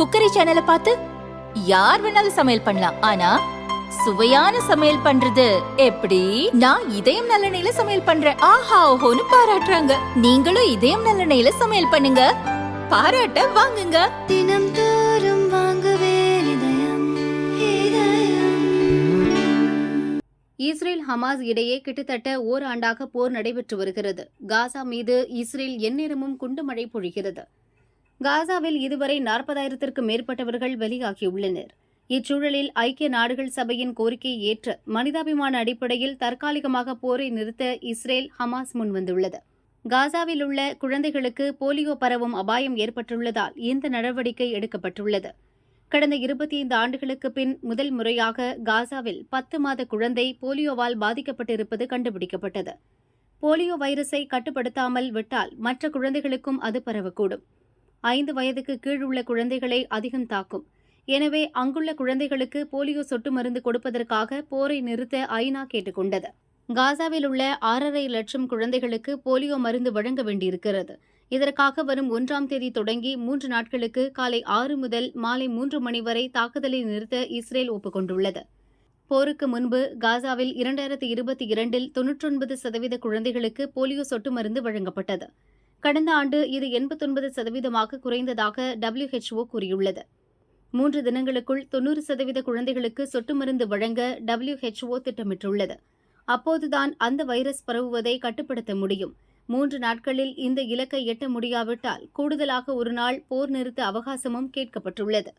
Cookery சேனலை பார்த்து யார் வேணாலும் சமையல் பண்ணலாம். ஆனா சுவையான சமையல் பண்றது எப்படி? நான் இதயம் நல்லெண்ணெயில சமையல் பண்றேன். ஆஹா ஓஹோன்னு பாராட்டுறாங்க. நீங்களும் இதயம் நல்லெண்ணெயில சமையல் பண்ணுங்க. பாராட்ட வாங்குங்க. தினம் தோறும் இஸ்ரேல் ஹமாஸ் இடையே கிட்டத்தட்ட ஓராண்டாக போர் நடைபெற்று வருகிறது. காசா மீது இஸ்ரேல் எந்நேரமும் குண்டுமழை பொழிகிறது. காசாவில் இதுவரை நாற்பதாயிரத்திற்கும் மேற்பட்டவர்கள் வெளியாகியுள்ளனர். இச்சூழலில் ஐக்கிய நாடுகள் சபையின் கோரிக்கையை ஏற்று மனிதாபிமான அடிப்படையில் தற்காலிகமாக போரை நிறுத்த இஸ்ரேல் ஹமாஸ் முன்வந்துள்ளது. காசாவில் உள்ள குழந்தைகளுக்கு போலியோ பரவும் அபாயம் ஏற்பட்டுள்ளதால் இந்த நடவடிக்கை எடுக்கப்பட்டுள்ளது. கடந்த இருபத்தி ஐந்து ஆண்டுகளுக்கு பின் முதல் முறையாக காசாவில் பத்து மாத குழந்தை போலியோவால் பாதிக்கப்பட்டிருப்பது கண்டுபிடிக்கப்பட்டது. போலியோ வைரஸை கட்டுப்படுத்தாமல் விட்டால் மற்ற குழந்தைகளுக்கும் அது பரவக்கூடும். ஐந்து வயதுக்கு கீழ் உள்ள குழந்தைகளை அதிகம் தாக்கும். எனவே அங்குள்ள குழந்தைகளுக்கு போலியோ சொட்டு மருந்து கொடுப்பதற்காக போரை நிறுத்த ஐநா கேட்டுக்கொண்டது. காசாவில் உள்ள ஆறரை லட்சம் குழந்தைகளுக்கு போலியோ மருந்து வழங்க வேண்டியிருக்கிறது. இதற்காக வரும் ஒன்றாம் தேதி தொடங்கி மூன்று நாட்களுக்கு காலை ஆறு முதல் மாலை மூன்று மணி வரை தாக்குதலை நிறுத்த இஸ்ரேல் ஒப்புக்கொண்டுள்ளது. போருக்கு முன்பு காசாவில் இரண்டாயிரத்தி இருபத்தி இரண்டில் தொன்னூற்றொன்பது சதவீத குழந்தைகளுக்கு போலியோ சொட்டு மருந்து வழங்கப்பட்டது. கடந்த ஆண்டு இது எண்பத்தொன்பது சதவீதமாக குறைந்ததாக டபிள்யூஹெச்ஓ கூறியுள்ளது. மூன்று தினங்களுக்குள் தொன்னூறு சதவீத குழந்தைகளுக்கு சொட்டு மருந்து வழங்க டபிள்யூஹெச்ஓ திட்டமிட்டுள்ளது. அப்போதுதான் அந்த வைரஸ் பரவுவதை கட்டுப்படுத்த முடியும். மூன்று நாட்களில் இந்த இலக்கை எட்ட முடியாவிட்டால் கூடுதலாக ஒரு நாள் போர் நிறுத்த அவகாசமும் கேட்கப்பட்டுள்ளது.